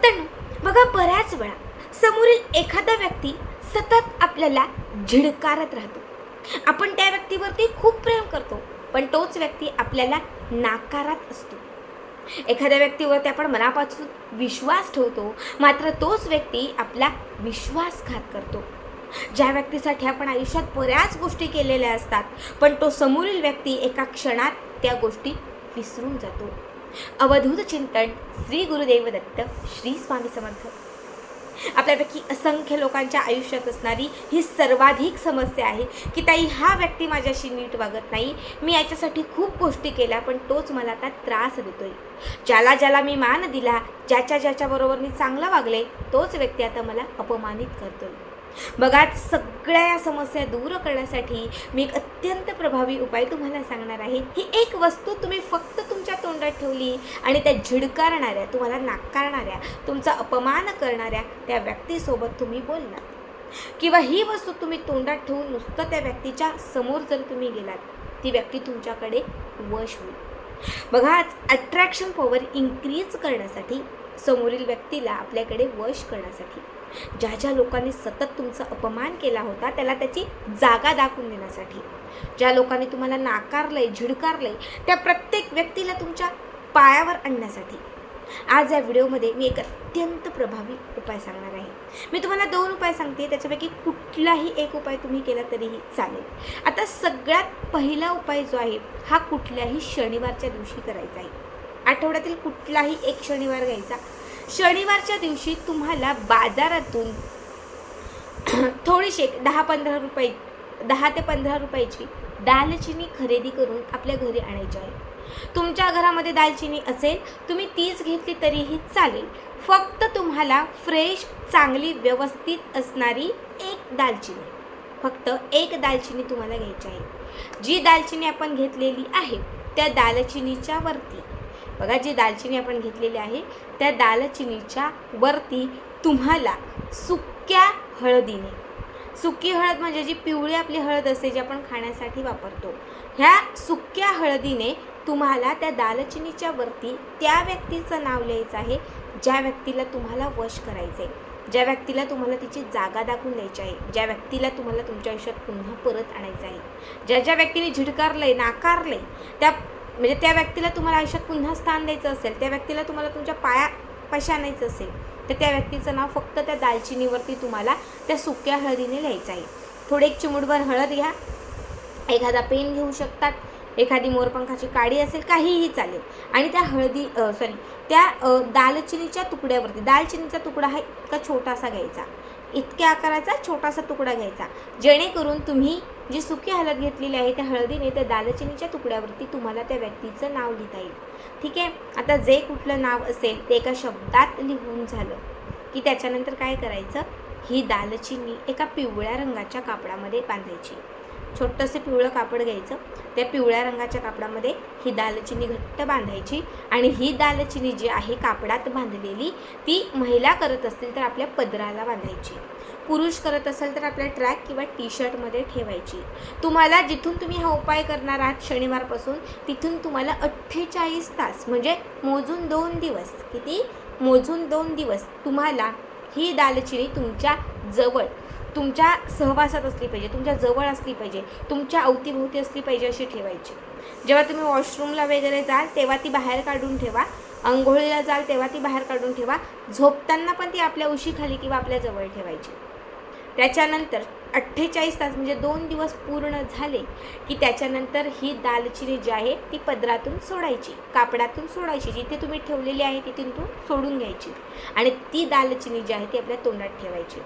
भक्तांनो बघा बऱ्याच वेळा समोरील एखादा व्यक्ती सतत आपल्याला झिडकारत राहतो. आपण त्या व्यक्तीवरती खूप प्रेम करतो पण तोच व्यक्ती आपल्याला नाकारत असतो. एखाद्या व्यक्तीवरती आपण मनापासून विश्वास ठेवतो मात्र तोच व्यक्ती आपला विश्वासघात करतो. ज्या व्यक्तीसाठी आपण आयुष्यात बऱ्याच गोष्टी केलेल्या असतात पण तो समोरील व्यक्ती एका क्षणात त्या गोष्टी विसरून जातो. अवधूत चिंतन श्री गुरुदेव दत्त श्री स्वामी समर्थ. आपल्यापैकी असंख्य लोकांच्या आयुष्यात असणारी ही सर्वाधिक समस्या आहे की ताई हा व्यक्ती माझ्याशी नीट वागत नाही. मी याच्यासाठी खूप गोष्टी केल्या पण तोच मला आता त्रास देतोय. ज्याला ज्याला मी मान दिला ज्याच्या ज्याच्याबरोबर मी चांगला वागले तोच व्यक्ती आता मला अपमानित करतोय. बघा सगळ्या या समस्या दूर करण्यासाठी मी एक अत्यंत प्रभावी उपाय तुम्हाला सांगणार आहे. ही एक वस्तू तुम्ही फक्त तुमच्या तोंडात ठेवली आणि त्या झिडकारणाऱ्या तुम्हाला नाकारणाऱ्या तुमचा अपमान करणाऱ्या त्या व्यक्तीसोबत तुम्ही बोलणार किंवा ही वस्तू तुम्ही तोंडात ठेवून नुसतं त्या व्यक्तीच्या समोर जर तुम्ही गेलात ती व्यक्ती तुमच्याकडे वश होईल. बघा आज अट्रॅक्शन पॉवर इन्क्रीज करण्यासाठी समोरील व्यक्तीला आपल्याकडे वश करण्यासाठी ज्या ज्या लोकांनी सतत तुमचा अपमान केला होता त्याला त्याची जागा दाखवून देण्यासाठी. ज्या लोकांनी तुम्हाला नाकारलंय झिडकारलंय त्या प्रत्येक व्यक्तीला तुमच्या पायावर आणण्यासाठी. आज या व्हिडिओमध्ये मी एक अत्यंत प्रभावी उपाय सांगणार आहे. मी तुम्हाला दोन उपाय सांगते त्याच्यापैकी कुठलाही एक उपाय तुम्ही केला तरीही चालेल. आता सगळ्यात पहिला उपाय जो आहे हा कुठल्याही शनिवारच्या दिवशी करायचा आहे. आठवड्यातील कुठलाही एक शनिवार घ्यायचा शनिवारच्या दिवशी तुम्हाला बाजारातून थोडीशी दहा पंधरा रुपये दहा ते पंधरा रुपयाची दालचिनी खरेदी करून आपल्या घरी आणायची आहे. तुमच्या घरामध्ये दालचिनी असेल तुम्ही तीच घेतली तरीही चालेल. फक्त तुम्हाला फ्रेश चांगली व्यवस्थित असणारी एक दालचिनी. फक्त एक दालचिनी तुम्हाला घ्यायची आहे. जी दालचिनी आपण घेतलेली आहे त्या दालचिनीच्या वरती बघा जी दालचिनी आपण घेतलेली आहे त्या दालचिनीच्या वरती तुम्हाला सुक्या हळदीने सुकी हळद म्हणजे जी पिवळी आपली हळद असते जी आपण खाण्यासाठी वापरतो ह्या सुक्या हळदीने तुम्हाला त्या दालचिनीच्या वरती त्या व्यक्तीचं नाव लिहायचं आहे ज्या व्यक्तीला तुम्हाला वश करायचं आहे ज्या व्यक्तीला तुम्हाला तिची जागा दाखवून द्यायची आहे ज्या व्यक्तीला तुम्हाला तुमच्या आयुष्यात पुन्हा परत आणायचं आहे ज्या ज्या व्यक्तीने झिडकारलं आहे नाकारलं आहे त्या म्हणजे त्या व्यक्तीला तुम्हाला आयुष्यात पुन्हा स्थान द्यायचं असेल त्या व्यक्तीला तुम्हाला तुमच्या पाया पैसे आणायचं असेल तर त्या व्यक्तीचं नाव फक्त त्या दालचिनीवरती तुम्हाला त्या सुक्या हळदीने लिहायचं आहे. थोडे एक चिमुटभर हळद घ्या. एखादा पेन घेऊ शकतात एखादी मोरपंखाची काडी असेल काहीही चालेल. आणि त्या हळदी सॉरी त्या दालचिनीच्या तुकड्यावरती दालचिनीचा तुकडा हा इतका छोटासा घ्यायचा. इतक्या आकाराचा छोटासा तुकडा घ्यायचा जेणेकरून तुम्ही जी सुकी हळद घेतलेली आहे त्या हळदीने त्या दालचिनीच्या तुकड्यावरती तुम्हाला त्या व्यक्तीचं नाव लिहिता येईल. ठीक आहे? आता जे कुठलं नाव असेल ते एका शब्दात लिहून झालं. की त्याच्यानंतर काय करायचं? ही दालचिनी एका पिवळ्या रंगाच्या कापडामध्ये बांधायची. छोटंसं पिवळं कापड घ्यायचं. त्या पिवळ्या रंगाच्या कापडामध्ये ही दालचिनी घट्ट बांधायची आणि ही दालचिनी जी आहे कापडात बांधलेली ती महिला करत असतील तर आपल्या पदराला बांधायची. पुरुष करत असेल तर आपल्या ट्रॅक किंवा टी शर्टमध्ये ठेवायची. तुम्हाला जिथून तुम्ही हा उपाय करणार आहात शनिवारपासून तिथून तुम्हाला अठ्ठेचाळीस तास म्हणजे मोजून दोन दिवस किती? मोजून दोन दिवस तुम्हाला ही दालचिनी तुमच्या जवळ तुमच्या सहवासात असली पाहिजे तुमच्या जवळ असली पाहिजे तुमच्या अवतीभोवती असली पाहिजे अशी ठेवायची. जेव्हा तुम्ही वॉशरूमला वगैरे जाल तेव्हा ती बाहेर काढून ठेवा. अंघोळीला जाल तेव्हा ती बाहेर काढून ठेवा. झोपताना पण ती आपल्या उशीखाली किंवा आपल्या जवळ ठेवायची. त्याच्यानंतर अठ्ठेचाळीस तास म्हणजे दोन दिवस पूर्ण झाले की त्याच्यानंतर ही दालचिनी जी आहे ती पदरातून सोडायची कापडातून सोडायची जिथे तुम्ही ठेवलेली आहे तिथून तू सोडून घ्यायची. आणि ती दालचिनी जी आहे ती आपल्या तोंडात ठेवायची.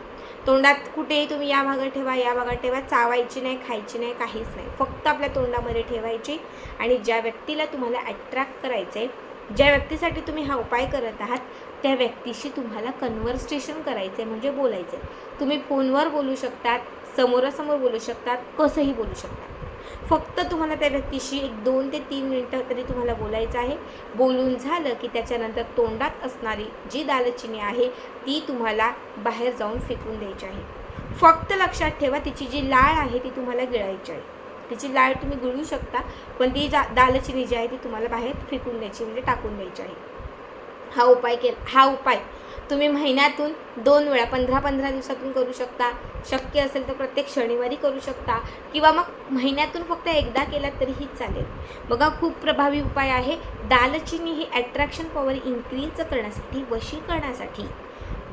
तोंडात कुठेही तुम्ही या भागात ठेवा या भागात ठेवा चावायची नाही खायची नाही काहीच नाही. फक्त आपल्या तोंडामध्ये ठेवायची आणि ज्या व्यक्तीला तुम्हाला अट्रॅक्ट करायचं आहे ज्या व्यक्तीसाठी तुम्ही हा उपाय करत आहात त्या व्यक्तीशी तुम्हाला कन्व्हर्सेशन करायचं आहे म्हणजे बोलायचं आहे तुम्ही फोनवर बोलू शकतात समोरासमोर बोलू शकतात कसंही बोलू शकतात. फक्त तुम्हाला त्या व्यक्तीशी एक दोन ते तीन मिनटं तरी तुम्हाला बोलायचं आहे. बोलून झालं की त्याच्यानंतर तोंडात असणारी जी दालचिनी आहे ती तुम्हाला बाहेर जाऊन फेकून द्यायची आहे. फक्त लक्षात ठेवा तिची जी लाळ आहे ती तुम्हाला गिळायची आहे. तिची लाळ तुम्ही गिळू शकता पण ती जा दालचिनी जी आहे ती तुम्हाला बाहेर फेकून द्यायची म्हणजे टाकून द्यायची आहे. हा उपाय केला हा उपाय. तुम्ही महिन्यातून दोन वेळा पंधरा पंधरा दिवसातून करू शकता. शक्य असेल तर प्रत्येक शनिवारी करू शकता. किंवा मग महिन्यातून फक्त एकदा केला तरीही चालेल. बघा खूप प्रभावी उपाय आहे. दालचिनी ही ॲट्रॅक्शन पॉवर इन्क्रीज करण्यासाठी वशीकरणासाठी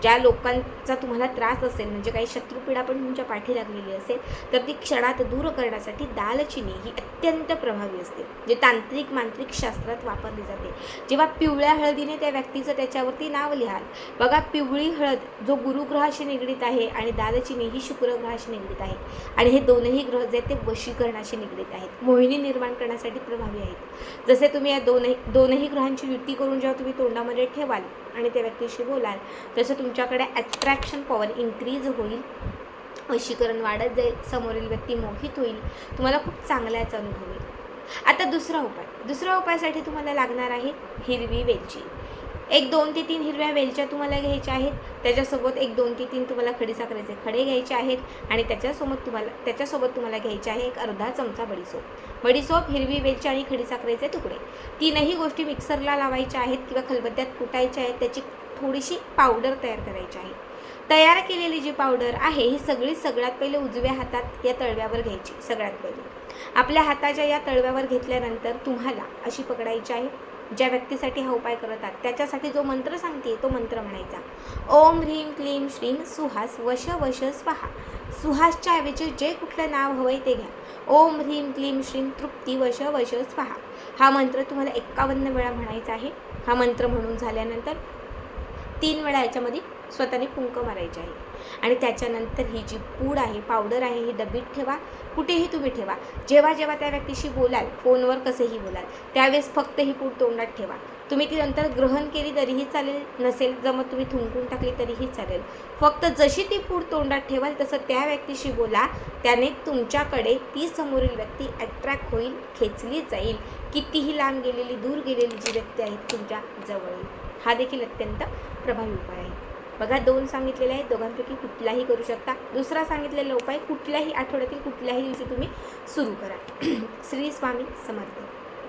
ज्या लोकांचा तुम्हाला त्रास असेल म्हणजे काही शत्रुपीडा पण तुमच्या पाठी लागलेली असेल तर ती क्षणात दूर करण्यासाठी दालचिनी ही अत्यंत प्रभावी असते जे तांत्रिक मांत्रिक शास्त्रात वापरली जाते. जेव्हा पिवळ्या हळदीने त्या व्यक्तीचं त्याच्यावरती नाव लिहाल बघा पिवळी हळद जो गुरुग्रहाशी निगडीत आहे आणि दालचिनी ही शुक्रग्रहाशी निगडीत आहे. आणि हे दोनही ग्रह जे आहेत ते वशीकरणाशी निगडीत आहेत. मोहिनी निर्माण करण्यासाठी प्रभावी आहेत. जसे तुम्ही या दोनही दोनही ग्रहांची युती करून जेव्हा तुम्ही तोंडामध्ये ठेवाल आणि त्या व्यक्तीशी बोलाल तसं तुमच्याकडे ॲट्रॅक्शन पॉवर इन्क्रीज होईल. वशीकरण वाढत जाईल समोरील व्यक्ती मोहित होईल. तुम्हाला खूप चांगल्याच अनुभव येईल. आता दुसरा उपाय. दुसऱ्या उपायासाठी तुम्हाला लागणार आहे हिरवी वेलची. एक दोन ते तीन हिरव्या वेलच्या तुम्हाला घ्यायच्या आहेत. त्याच्यासोबत एक दोन ते तीन तुम्हाला खडीसाखरेचे खडे घ्यायचे आहेत आणि त्याच्यासोबत तुम्हाला त्याच्यासोबत तुम्हाला घ्यायचे आहे एक अर्धा चमचा बडीसोप बडीसोप हिरवी वेलची आणि खडीसाखरेचे तुकडे. तीनही गोष्टी मिक्सरला लावायच्या आहेत किंवा खलबत्त्यात कुटायच्या आहेत. त्याची थोडीशी पावडर तयार करायची आहे. तयार केलेली जी पावडर आहे ही सगळी सगळ्यात पहिले उजव्या हातात या तळव्यावर घ्यायची सगळ्यात पहिले. आपल्या हाताच्या या तळव्यावर घेतल्यानंतर तुम्हाला अशी पकडायची आहे. ज्या व्यक्तीसाठी हा उपाय करतात त्याच्यासाठी जो मंत्र सांगते तो मंत्र म्हणायचा. ओम ह्रीम क्लीम श्रीम सुहास वश वश स्वाहा. सुहासच्या ऐवजी जे कुठलं नाव हवंय ते घ्या. ओम ह्रीम क्लीम श्रीम तृप्ती वश वश स्वाहा. हा मंत्र तुम्हाला एक्कावन्न वेळा म्हणायचा आहे. हा मंत्र म्हणून झाल्यानंतर तीन वेळा याच्यामध्ये स्वतःने पुंक मारायचे आहे. आणि त्याच्यानंतर ही जी पूड आहे पावडर आहे ही डबीत ठेवा. कुठेही तुम्ही ठेवा. जेव्हा जेव्हा त्या व्यक्तीशी बोलाल फोनवर कसंही बोलाल त्यावेळेस फक्त ही पूड तोंडात ठेवा. तुम्ही ती नंतर ग्रहण केली तरीही चालेल नसेल जमत तुम्ही थुंकून टाकली तरीही चालेल. फक्त जशी ती पूड तोंडात ठेवाल तसं त्या व्यक्तीशी बोला. त्याने तुमच्याकडे ती समोरील व्यक्ती अट्रॅक्ट होईल खेचली जाईल. कितीही लांब गेलेली दूर गेलेली जी व्यक्ती आहे तुमच्या जवळ. हा देखील अत्यंत प्रभावी उपाय आहे. बघा दोन सांगितलेले आहेत. दोघांपैकी कुठलाही करू शकता. दुसरा सांगितलेला उपाय कुठल्याही आठवड्यातील कुठल्याही दिवशी तुम्ही सुरू करा. श्री स्वामी समर्थ.